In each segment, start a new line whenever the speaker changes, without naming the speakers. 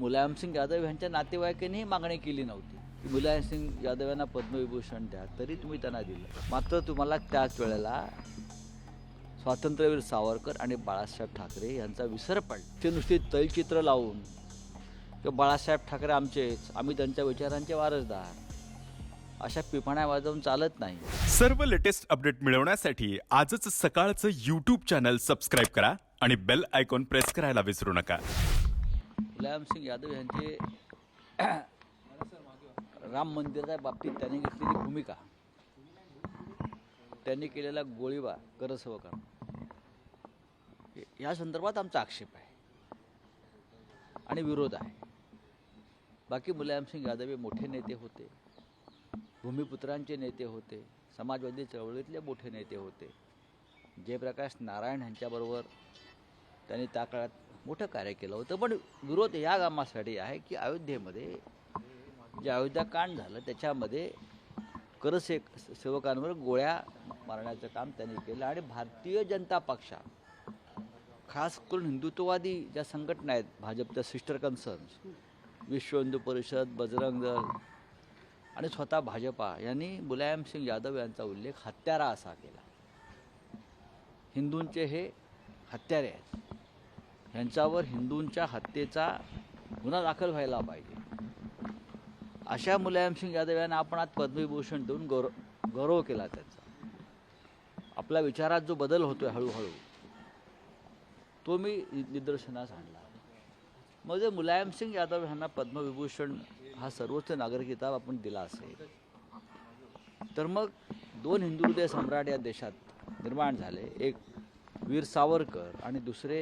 मुलायमसिंग यादव यांच्या नातेवाईकांनीही मागणी केली नव्हती. की मुलायमसिंग यादव यांना पद्मविभूषण द्या तरी तुम्ही त्यांना दिलं. मात्र तुम्हाला त्याच वेळेला स्वातंत्र्यवीर सावरकर आणि बाळासाहेब ठाकरे यांचा विसर पडला. ते नुसते तैलचित्र लावून किंवा बाळासाहेब ठाकरे आमचेच आम्ही त्यांच्या विचारांचे वारसदार. अशा पिपाण्या वाजवून चालत नाही.
सर्व लेटेस्ट अपडेट मिळवण्यासाठी आजच सकाळचं यूट्यूब चॅनल सबस्क्राईब करा आणि बेल आयकॉन प्रेस करायला विसरू नका.
मुलायमसिंग यादव यांचे राम मंदिराच्या बाबतीत त्यांनी घेतलेली भूमिका. त्यांनी केलेला गोळीबार करसेवकांना या संदर्भात आमचा आक्षेप आहे. आणि विरोध आहे. बाकी मुलायमसिंग यादव हे मोठे नेते होते. भूमिपुत्रांचे नेते होते. समाजवादी चळवळीतले मोठे नेते होते. जयप्रकाश नारायण यांच्याबरोबर त्यांनी त्या काळात मोठं कार्य केलं होतं. पण विरोध या कामासाठी आहे की अयोध्येमध्ये जे अयोध्याकांड झालं त्याच्यामध्ये करसे सेवकांवर गोळ्या मारण्याचं काम त्यांनी केलं आणि भारतीय जनता पक्षा खास करून हिंदुत्ववादी ज्या संघटना आहेत भाजपच्या सिस्टर कन्सर्न्स विश्व हिंदू परिषद बजरंग दल आणि स्वतः भाजपा यांनी मुलायमसिंग यादव यांचा उल्लेख हत्यारा असा केला. हिंदूंचे हे हत्यारे आहेत. ह्यांच्यावर हिंदूंच्या हत्येचा गुन्हा दाखल व्हायला पाहिजे. अशा मुलायमसिंग यादव यांना आपण आज पद्मविभूषण देऊन गौरव गौरव केला त्याचा. आपल्या विचारात जो बदल होतोय हळूहळू तो मी निदर्शनास आणला. म्हणजे मुलायमसिंग यादव यांना पद्मविभूषण हा सर्वोच्च नागरिक किताब आपण दिला असेल तर मग दोन हिंदू हृदय सम्राट या देशात निर्माण झाले. एक वीर सावरकर आणि दुसरे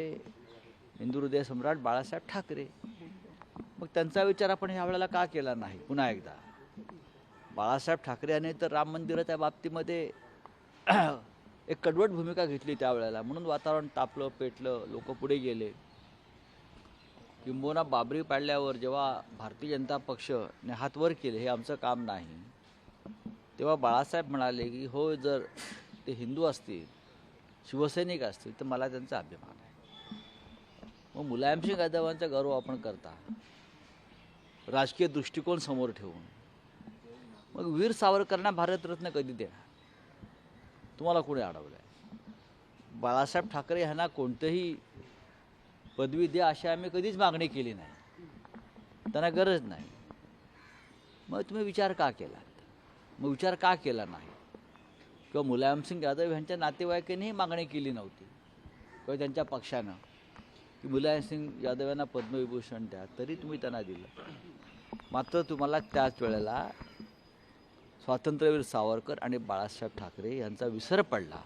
हिंदू हृदय सम्राट बाळासाहेब ठाकरे. मग त्यांचा विचार आपण ह्या वेळेला का केला नाही? पुन्हा एकदा. बाळासाहेब ठाकरे यांनी तर राम मंदिराच्या बाबतीमध्ये एक कडवट भूमिका घेतली त्यावेळेला म्हणून वातावरण तापलं पेटलं लोक पुढे गेले. किंबोना बाबरी पाडल्यावर जेव्हा भारतीय जनता पक्षने हात वर केले हे आमचं काम नाही. तेव्हा बाळासाहेब म्हणाले की हो जर ते हिंदू असतील शिवसैनिक असतील तर मला त्यांचा अभिमान आहे. मग मुलायमसिंग यादवांचा गौरव आपण करता. राजकीय दृष्टिकोन समोर ठेवून. मग वीर सावरकरांना भारतरत्न कधी देणार? तुम्हाला कोणी अडवलं आहे बाळासाहेब ठाकरे ह्यांना कोणतंही पदवी द्या अशी आम्ही कधीच मागणी केली नाही. त्यांना गरज नाही. मग तुम्ही विचार का केला? मग विचार का केला नाही? किंवा मुलायमसिंग यादव यांच्या नातेवाईकांनीही मागणी केली नव्हती. किंवा त्यांच्या पक्षानं. की मुलायमसिंग यादव यांना पद्मविभूषण द्या तरी तुम्ही त्यांना दिलं. मात्र तुम्हाला त्याच वेळेला स्वातंत्र्यवीर सावरकर आणि बाळासाहेब ठाकरे यांचा विसर पडला.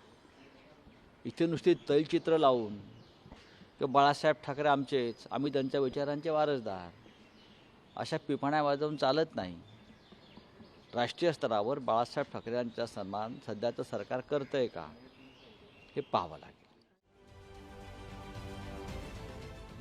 इथे नुसती तैलचित्र लावून किंवा बाळासाहेब ठाकरे आमचेच आम्ही त्यांच्या विचारांचे वारसदार. अशा पिपाण्या वाजवून चालत नाही. राष्ट्रीय स्तरावर बाळासाहेब ठाकरे यांचा सन्मान सध्याचं सरकार करतं आहे का हे पाहावं लागेल.